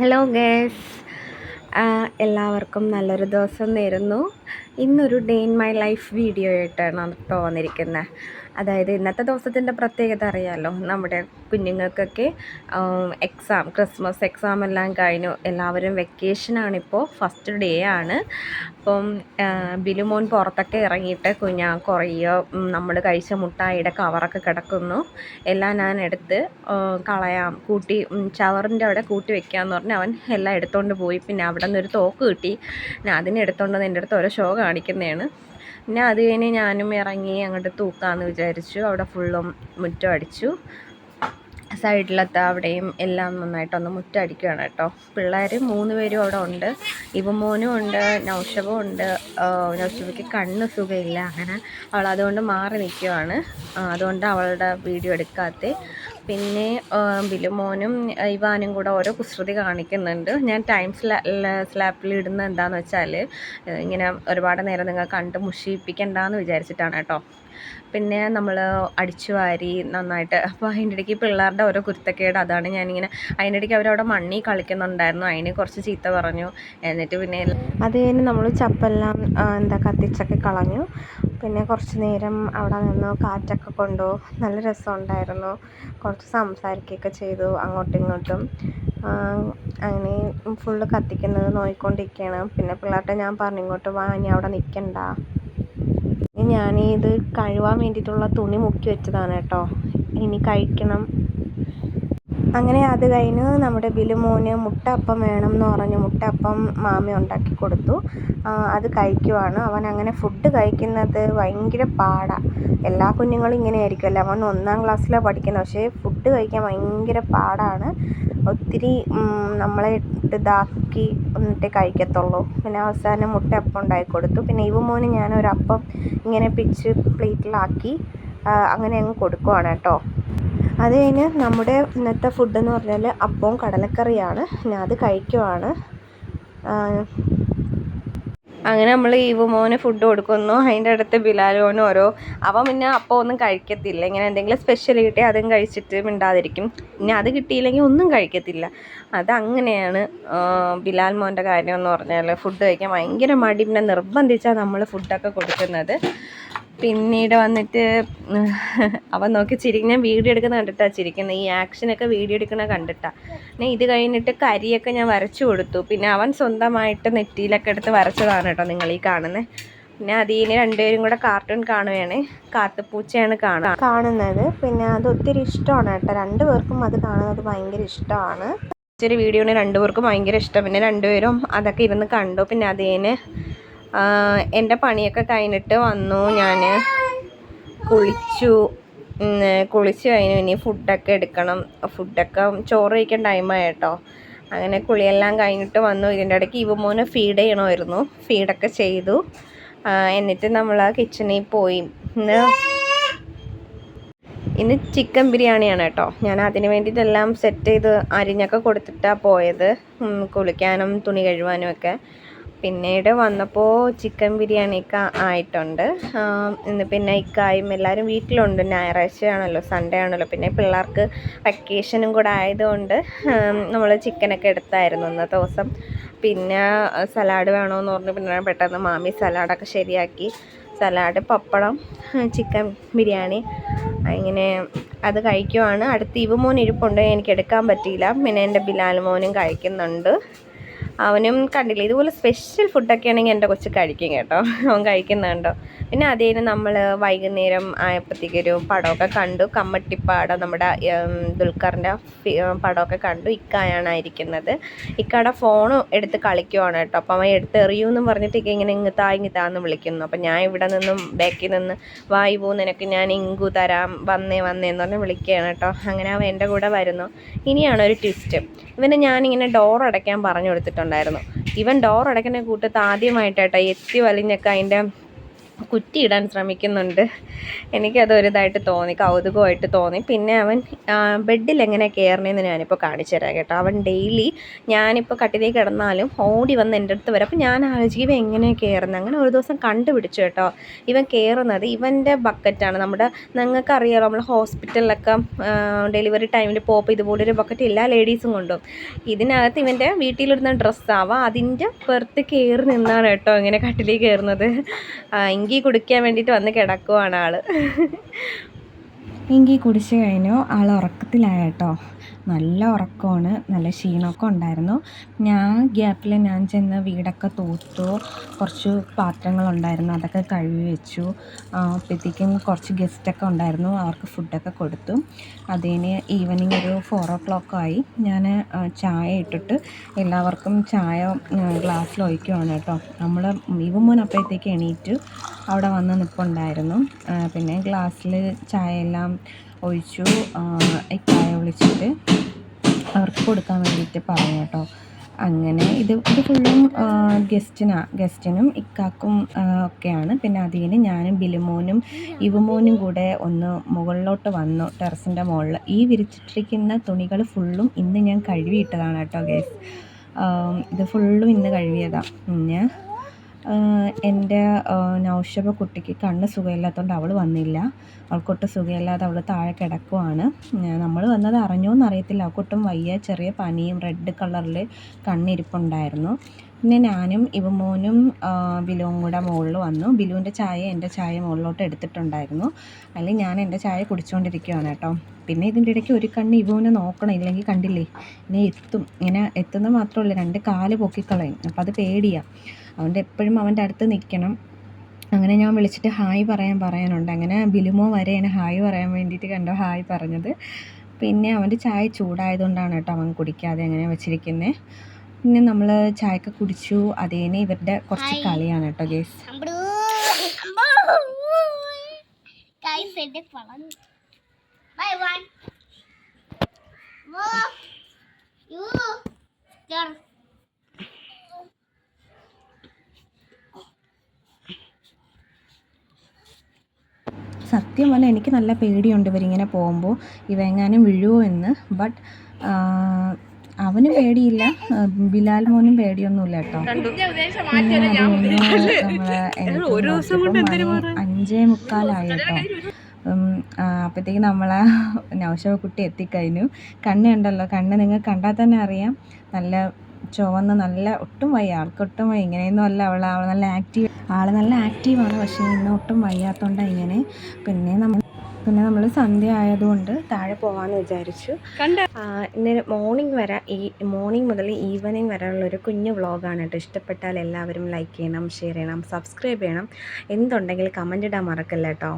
Hello guys എല്ലാവർക്കും നല്ലൊരു ദിവസം നേരുന്നു. ഇന്നൊരു day in my life video ആയിട്ടാണ് കേട്ടോ വന്നിരിക്കുന്നത് അതായത് ഇന്നത്തെ ദിവസത്തിന്റെ പ്രത്യേകത അറിയാമല്ലോ നമ്മുടെ കുഞ്ഞുങ്ങൾക്കൊക്കെ എക്സാം ക്രിസ്മസ് എക്സാം എല്ലാം കഴിഞ്ഞു. എല്ലാവരും വെക്കേഷനാണിപ്പോൾ ഫസ്റ്റ് ഡേ ആണ്. അപ്പം ബിലുമോൻ പുറത്തൊക്കെ ഇറങ്ങിയിട്ട് കുഞ്ഞാ കുറയോ നമ്മൾ കഴിച്ച മുട്ടായിയുടെ കവറൊക്കെ കിടക്കുന്നു. എല്ലാം ഞാൻ എടുത്ത് കളയാം. കൂട്ടി ചവറിന്റെ അവിടെ കൂട്ടി വെക്കാമെന്ന് പറഞ്ഞ് അവൻ എല്ലാം എടുത്തുകൊണ്ട് പോയി. പിന്നെ അവിടെ നിന്നൊരു തോക്ക് കിട്ടി. ഞാൻ അതിനെ എടുത്തുകൊണ്ട് വന്ന് എന്റെ അടുത്ത് ഓരോ ഷോ കാണിക്കുന്നതാണ്. പിന്നെ അത് കഴിഞ്ഞ് ഞാനും ഇറങ്ങി അങ്ങോട്ട് തൂക്കാമെന്ന് വിചാരിച്ചു. അവിടെ ഫുള്ളും മുറ്റം അടിച്ചു. സൈഡിലത്തെ അവിടെയും എല്ലാം നന്നായിട്ടൊന്ന് മുറ്റടിക്കുകയാണ് കേട്ടോ. പിള്ളേർ മൂന്ന് പേരും അവിടെ ഉണ്ട്. ഇവമോനും ഉണ്ട് നൗഷവും ഉണ്ട്. നൗഷബയ്ക്ക് കണ്ണ് സുഖമില്ല. അങ്ങനെ അവൾ അതുകൊണ്ട് മാറി നിൽക്കുവാണ് അതുകൊണ്ട് അവളുടെ വീഡിയോ എടുക്കാത്ത. പിന്നെ ബിലുമോനും ഇവാനും കൂടെ ഓരോ കുസൃതി കാണിക്കുന്നുണ്ട്. ഞാൻ ടൈം സ്ലാ സ്ലാപ്പിൽ ഇടുന്ന എന്താണെന്ന് വെച്ചാൽ ഇങ്ങനെ ഒരുപാട് നേരം നിങ്ങൾ കണ്ട് മുഷിപ്പിക്കണ്ടെന്ന് വിചാരിച്ചിട്ടാണ് കേട്ടോ. പിന്നെ നമ്മൾ അടിച്ചു വാരി നന്നായിട്ട് അപ്പോൾ അതിന്റെ ഇടയ്ക്ക് പിള്ളേരുടെ ഓരോ കുരുത്തക്കേട് അതാണ് ഞാനിങ്ങനെ അതിന്റെ ഇടയ്ക്ക് അവരവിടെ മണ്ണി കളിക്കുന്നുണ്ടായിരുന്നു അതിന് കുറച്ച് ചീത്ത പറഞ്ഞു എന്നിട്ട് പിന്നെ അത് കഴിഞ്ഞ് നമ്മൾ ചപ്പെല്ലാം എന്താ കത്തിച്ചൊക്കെ കളഞ്ഞു. പിന്നെ കുറച്ച് നേരം അവിടെ നിന്ന് കാറ്റൊക്കെ കൊണ്ടു നല്ല രസമുണ്ടായിരുന്നു. കുറച്ച് സംസാരിക്കുകയൊക്കെ ചെയ്തു അങ്ങോട്ടും ഇങ്ങോട്ടും. അങ്ങനെ ഫുള്ള് കത്തിക്കുന്നത് നോക്കിക്കൊണ്ടിരിക്കുകയാണ് പിന്നെ പിള്ളേരുടെ ഞാൻ പറഞ്ഞു ഇങ്ങോട്ട് വാ ഇനി അവിടെ നിൽക്കണ്ട. ഞാൻ ഇത് കഴുകാൻ വേണ്ടിയിട്ടുള്ള തുണി മുക്കി വെച്ചതാണ് കേട്ടോ. ഇനി കഴിക്കണം. അങ്ങനെ അത് കഴിഞ്ഞ് നമ്മുടെ ബിലുമോന് മുട്ട അപ്പം വേണം എന്ന് പറഞ്ഞു. മുട്ട അപ്പം മാമി ഉണ്ടാക്കി കൊടുത്തു. അത് കഴിക്കുവാണ്. അവൻ അങ്ങനെ ഫുഡ് കഴിക്കുന്നത് ഭയങ്കര പാടാണ് എല്ലാ കുഞ്ഞുങ്ങളും ഇങ്ങനെ ആയിരിക്കുമല്ലോ അവൻ ഒന്നാം ക്ലാസ്സിലാണ് പഠിക്കുന്നത്. പക്ഷേ ഫുഡ് കഴിക്കാൻ ഭയങ്കര പാടാണ്. ഒത്തിരി നമ്മളെ ഇതാക്കി എന്നിട്ടേ കഴിക്കത്തുള്ളൂ. പിന്നെ അവസാനം മുട്ട അപ്പം ഉണ്ടാക്കി കൊടുത്തു. പിന്നെ ഇവ മോന് ഞാനൊരപ്പം ഇങ്ങനെ പിച്ച് പ്ലേറ്റിലാക്കി അങ്ങനെ അങ്ങ് കൊടുക്കുവാണ് കേട്ടോ. അത് കഴിഞ്ഞ് നമ്മുടെ ഇന്നത്തെ ഫുഡെന്ന് പറഞ്ഞാൽ അപ്പവും കടലക്കറിയാണ്. ഞാൻ അത് കഴിക്കുവാണ്. അങ്ങനെ നമ്മൾ മോന് ഫുഡ് കൊടുക്കുന്നു. അതിന്റെ അടുത്ത് ബിലാലോന് ഓരോ. അവൻ പിന്നെ അപ്പോൾ ഒന്നും കഴിക്കത്തില്ല. ഇങ്ങനെ എന്തെങ്കിലും സ്പെഷ്യൽ കിട്ടി അതും കഴിച്ചിട്ട് മിണ്ടാതിരിക്കും. പിന്നെ അത് കിട്ടിയില്ലെങ്കിൽ ഒന്നും കഴിക്കത്തില്ല. അതങ്ങനെയാണ് ബിലാൽ മോന്റെ കാര്യം എന്ന് പറഞ്ഞാൽ ഫുഡ് കഴിക്കാൻ ഭയങ്കര മടി. പിന്നെ നിർബന്ധിച്ചാണ് നമ്മൾ ഫുഡൊക്കെ കൊടുക്കുന്നത്. പിന്നീട് വന്നിട്ട് അവൻ നോക്കി ചിരിക്കും ഞാൻ വീഡിയോ എടുക്കുന്ന കണ്ടിട്ടാണ് ചിരിക്കുന്നത് ഈ ആക്ഷനൊക്കെ വീഡിയോ എടുക്കുന്ന കണ്ടിട്ടാണ് പിന്നെ ഇത് കഴിഞ്ഞിട്ട് കരിയൊക്കെ ഞാൻ വരച്ചു കൊടുത്തു. പിന്നെ അവൻ സ്വന്തമായിട്ട് നെറ്റിയിലൊക്കെ എടുത്ത് വരച്ചതാണ് കേട്ടോ നിങ്ങൾ ഈ കാണുന്നത് പിന്നെ അതിന് രണ്ടുപേരും കൂടെ കാർട്ടൂൺ കാണുകയാണ്. കാത്തുപൂച്ചയാണ് കാണുക. കാണുന്നത്. പിന്നെ അത് ഒത്തിരി ഇഷ്ടമാണ് കേട്ടോ. രണ്ടുപേർക്കും അത് കാണുന്നത് ഭയങ്കര ഇഷ്ടമാണ്. ചെറിയ വീഡിയോന് രണ്ടുപേർക്കും ഭയങ്കര ഇഷ്ടം. പിന്നെ രണ്ടുപേരും അതൊക്കെ ഇരുന്ന് കണ്ടു. പിന്നെ അതിന് എന്റെ പണിയൊക്കെ കഴിഞ്ഞിട്ട് വന്നു. ഞാൻ കുളിച്ചു. കുളിച്ച് കഴിഞ്ഞു. ഇനി ഫുഡൊക്കെ എടുക്കണം. ഫുഡൊക്കെ ചോറ് കഴിക്കാൻ ടൈമായി കേട്ടോ അങ്ങനെ കുളിയെല്ലാം കഴിഞ്ഞിട്ട് വന്നു. ഇതിന്റെ ഇടയ്ക്ക് ഇവമോന് ഫീഡ് ചെയ്യണമായിരുന്നു. ഫീഡൊക്കെ ചെയ്തു. എന്നിട്ട് നമ്മൾ ആ കിച്ചണിൽ പോയി. ഇന്ന് ഇന്ന് ചിക്കൻ ബിരിയാണിയാണ് കേട്ടോ. ഞാൻ അതിന് വേണ്ടിയിട്ടെല്ലാം സെറ്റ് ചെയ്ത് അരിഞ്ഞൊക്കെ കൊടുത്തിട്ടാണ് പോയത്. കുളിക്കാനും തുണി കഴുകാനും ഒക്കെ. പിന്നീട് വന്നപ്പോൾ ചിക്കൻ ബിരിയാണിയൊക്കെ ആയിട്ടുണ്ട്. ഇന്ന് പിന്നെ ഇക്കായും എല്ലാവരും വീട്ടിലുണ്ട്. ഞായറാഴ്ചയാണല്ലോ സൺഡേ ആണല്ലോ. പിന്നെ പിള്ളേർക്ക് വെക്കേഷനും കൂടെ ആയതുകൊണ്ട് നമ്മൾ ചിക്കനൊക്കെ എടുത്തായിരുന്നു ഇന്നത്തെ ദിവസം. പിന്നെ സലാഡ് വേണമെന്ന് പറഞ്ഞു. പിന്നെ പെട്ടെന്ന് മാമി സലാഡൊക്കെ ശരിയാക്കി. സലാഡ് പപ്പടം ചിക്കൻ ബിരിയാണി ഇങ്ങനെ അത് കഴിക്കുവാണ്. അടുത്ത് ഇവ മോൻ ഇരിപ്പുണ്ട്. എനിക്ക് എടുക്കാൻ പറ്റിയില്ല. പിന്നെ എന്റെ ബിലാൽ മോനും കഴിക്കുന്നുണ്ട്. അവനും കണ്ടില്ല. ഇതുപോലെ സ്പെഷ്യൽ ഫുഡൊക്കെ ആണെങ്കിൽ എന്റെ കൊച്ച് കഴിക്കും കേട്ടോ. അവൻ കഴിക്കുന്നുണ്ടോ പിന്നെ അതേന് നമ്മൾ വൈകുന്നേരം ആയപ്പോഴത്തേക്കൊരു പടമൊക്കെ കണ്ടു. കമ്മട്ടിപ്പാടം നമ്മുടെ ദുൽഖറിന്റെ പടമൊക്കെ കണ്ടു. ഇക്കായാണ് ഇരിക്കുന്നത് ഇക്കയുടെ ഫോൺ എടുത്ത് കളിക്കുവാണ് കേട്ടോ. അപ്പം അവൻ എടുത്ത് എറിയൂന്നും പറഞ്ഞിട്ട് ഇക്ക ഇങ്ങനെ ഇങ്ങത്താ ഇങ്ങത്താന്ന് വിളിക്കുന്നു. അപ്പം ഞാൻ ഇവിടെ നിന്നും ബാക്കിൽ നിന്ന് വായി പോ നിനക്ക് ഞാൻ ഇങ്കു തരാം വന്നേ വന്നേ എന്ന് പറഞ്ഞ് വിളിക്കുകയാണ് കേട്ടോ. അങ്ങനെ അവൻ എന്റെ കൂടെ വരുന്നു. ഇനിയാണ് ഒരു ട്വിസ്റ്റ് ഇവന് ഞാനിങ്ങനെ ഡോർ അടയ്ക്കാൻ പറഞ്ഞു കൊടുത്തിട്ടുണ്ടായിരുന്നു ഇവൻ ഡോർ അടയ്ക്കുന്ന കൂട്ടത്ത് ആദ്യമായിട്ടാട്ടോ എത്തി വലിഞ്ഞൊക്കെ അതിന്റെ കുറ്റിയിടാൻ ശ്രമിക്കുന്നുണ്ട്. എനിക്കതൊരിതായിട്ട് തോന്നി കൗതുകമായിട്ട് തോന്നി. പിന്നെ അവൻ ബെഡിൽ എങ്ങനെ കയറണമെന്ന് ഞാനിപ്പോൾ കാണിച്ചു തരാം കേട്ടോ. അവൻ ഡെയിലി ഞാനിപ്പോൾ കട്ടിലേക്ക് കിടന്നാലും ഓടി വന്ന് എന്റെ അടുത്ത് വരും. അപ്പോൾ ഞാൻ ആലോചിക്കും എങ്ങനെ കയറുന്നത് അങ്ങനെ ഒരു ദിവസം കണ്ടുപിടിച്ചു കേട്ടോ. ഇവൻ കയറുന്നത് ഇവന്റെ ബക്കറ്റാണ്. നമ്മുടെ നിങ്ങൾക്കറിയാലോ നമ്മൾ ഹോസ്പിറ്റലിലൊക്കെ ഡെലിവറി ടൈമിൽ പോപ്പ് ഇതുപോലൊരു ബക്കറ്റ് എല്ലാ ലേഡീസും കൊണ്ടും. ഇതിനകത്ത് ഇവന്റെ വീട്ടിലിടുന്ന ഡ്രസ്സാവാം അതിന്റെ പുറത്ത് കയറി നിന്നാണ് കേട്ടോ ഇങ്ങനെ കട്ടിലേക്ക് കയറുന്നത്. ഇങ്കി കുടിക്കാൻ വേണ്ടിയിട്ട് വന്ന് കിടക്കുവാണ് ആൾ. ഇങ്കി കുടിച്ചു കഴിഞ്ഞു. ആൾ ഉറക്കത്തിലായ കേട്ടോ. നല്ല ഉറക്കമാണ് നല്ല ക്ഷീണമൊക്കെ ഉണ്ടായിരുന്നു. ഞാൻ ഗ്യാപ്പിൽ ഞാൻ ചെന്ന് വീടൊക്കെ തൂത്തു കുറച്ച് പാത്രങ്ങളുണ്ടായിരുന്നു അതൊക്കെ കഴുകി വെച്ചു. അപ്പോഴത്തേക്കും കുറച്ച് ഗസ്റ്റൊക്കെ ഉണ്ടായിരുന്നു അവർക്ക് ഫുഡൊക്കെ കൊടുത്തു. അതിന് ഈവനിങ് ഒരു ഫോർ ഓ ക്ലോക്ക് ആയി. ഞാൻ ചായ ഇട്ടിട്ട് എല്ലാവർക്കും ചായ ഗ്ലാസ്സിൽ ഒഴിക്കുവാണ് കേട്ടോ. നമ്മൾ ഇവമോൻ അപ്പോഴത്തേക്ക് എണീറ്റ് അവിടെ വന്ന് നിൽപ്പുണ്ടായിരുന്നു പിന്നെ ഗ്ലാസ്സിൽ ചായ എല്ലാം ഒഴിച്ചു ഇക്കായ വിളിച്ചിട്ട് അവർക്ക് കൊടുക്കാൻ വേണ്ടിയിട്ട് പറഞ്ഞു കേട്ടോ. അങ്ങനെ ഇത് ഇത് ഫുള്ളും ഗസ്റ്റിനാ ഗസ്റ്റിനും ഇക്കാക്കും ഒക്കെയാണ്. പിന്നെ അതിന് ഞാനും ബിലുമോനും ഇവമോനും കൂടെ ഒന്ന് മുകളിലോട്ട് വന്നു ടെറസിന്റെ മുകളിൽ ഈ വിരിച്ചിട്ടിരിക്കുന്ന തുണികൾ ഫുള്ളും ഇന്ന് ഞാൻ കഴുകിയിട്ടതാണ് കേട്ടോ ഗേസ് ഇത് ഫുള്ളും ഇന്ന് കഴുകിയതാണ് പിന്നെ എന്റെ നൗഷബ കുട്ടിക്ക് കണ്ണ് സുഖമില്ലാത്തതുകൊണ്ട് അവൾ വന്നില്ല. അവൾക്കൊട്ടും സുഖമില്ലാതെ അവൾ താഴെ കിടക്കുവാണ്. നമ്മൾ വന്നത് അറിഞ്ഞോന്ന് അറിയത്തില്ല അവൾക്കൊട്ടും വയ്യ ചെറിയ പനിയും റെഡ് കളറിൽ കണ്ണിരിപ്പുണ്ടായിരുന്നു. പിന്നെ ഞാനും ഇവമോനും ബിലുവും കൂടെ മുകളിൽ വന്നു. ബിലുവിന്റെ ചായ എന്റെ ചായ മുകളിലോട്ട് എടുത്തിട്ടുണ്ടായിരുന്നു. അല്ലെങ്കിൽ ഞാൻ എന്റെ ചായ കുടിച്ചുകൊണ്ടിരിക്കുകയാണ് കേട്ടോ. പിന്നെ ഇതിന്റെ ഇടയ്ക്ക് ഒരു കണ്ണ് ഇവനെ നോക്കണം. ഇല്ലെങ്കിൽ കണ്ടില്ലേ? ഇനി എത്തും. ഇങ്ങനെ എത്തുന്നത് മാത്രമല്ല രണ്ട് കാൽ പൊക്കിക്കളയും. അപ്പോൾ അത് പേടിയാണ് അതുകൊണ്ട് എപ്പോഴും അവന്റെ അടുത്ത് നിൽക്കണം അങ്ങനെ ഞാൻ വിളിച്ചിട്ട് ഹായ് പറയാൻ പറയാനുണ്ട് അങ്ങനെ ബിലുമോ വരെ എന്നെ ഹായ് പറയാൻ വേണ്ടിയിട്ട് കണ്ടോ ഹായ് പറഞ്ഞത് പിന്നെ അവന്റെ ചായ ചൂടായതുകൊണ്ടാണ് കേട്ടോ അവൻ കുടിക്കാതെ അങ്ങനെ വെച്ചിരിക്കുന്നത് പിന്നെ നമ്മൾ ചായയൊക്കെ കുടിച്ചു അതേനെ ഇവരുടെ കുറച്ച് കളിയാണ് കേട്ടോ guys. Bye, one. Wo. You. There. സത്യം പറഞ്ഞാൽ എനിക്ക് നല്ല പേടിയുണ്ട് ഇവരിങ്ങനെ പോകുമ്പോൾ ഇവെങ്ങാനും വീഴുമോ എന്ന്. ബട്ട് അവനും പേടിയില്ല. ബിലാൽ മോനും പേടിയൊന്നുമില്ല കേട്ടോ. അഞ്ചേ മുക്കാലായി കേട്ടോ. അപ്പോഴത്തേക്ക് നമ്മളെ നൗഷവ കുട്ടി എത്തിക്കഴിഞ്ഞു. കണ്ണ് കണ്ടല്ലോ കണ്ണ് നിങ്ങൾ കണ്ടാൽ തന്നെ അറിയാം. നല്ല ചുവന്ന് നല്ല ഒട്ടും വയ്യ. ആൾക്കൊട്ടും വയ്യ. ഇങ്ങനെയൊന്നും അല്ല. അവൾ അവൾ നല്ല ആക്റ്റീവ് ആൾ നല്ല ആക്റ്റീവാണ്. പക്ഷേ ഇന്നൊട്ടും വയ്യാത്തോണ്ട് ഇങ്ങനെ. പിന്നെ നമ്മൾ പിന്നെ നമ്മൾ സന്ധ്യ ആയതുകൊണ്ട് താഴെ പോകാമെന്ന് വിചാരിച്ചു. കണ്ട? ഇന്ന് മോർണിംഗ് വരെ ഈ മോർണിംഗ് മുതൽ ഈവനിങ് വരെയുള്ള ഒരു കുഞ്ഞു വ്ളോഗാണ് കേട്ടോ. ഇഷ്ടപ്പെട്ടാൽ എല്ലാവരും ലൈക്ക് ചെയ്യണം ഷെയർ ചെയ്യണം സബ്സ്ക്രൈബ് ചെയ്യണം. എന്തുണ്ടെങ്കിൽ കമന്റ് ഇടാൻ മറക്കല്ല കേട്ടോ.